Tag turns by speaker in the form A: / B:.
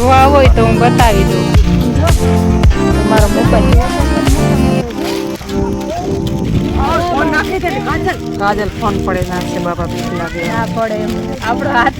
A: જોવા હોય તો હું બતાવી દઉં. મારો મોબાઈલ.
B: કાજલ ફોન પડે છે બાબા બીક લાગે. ના
A: પડે આપણો હાથ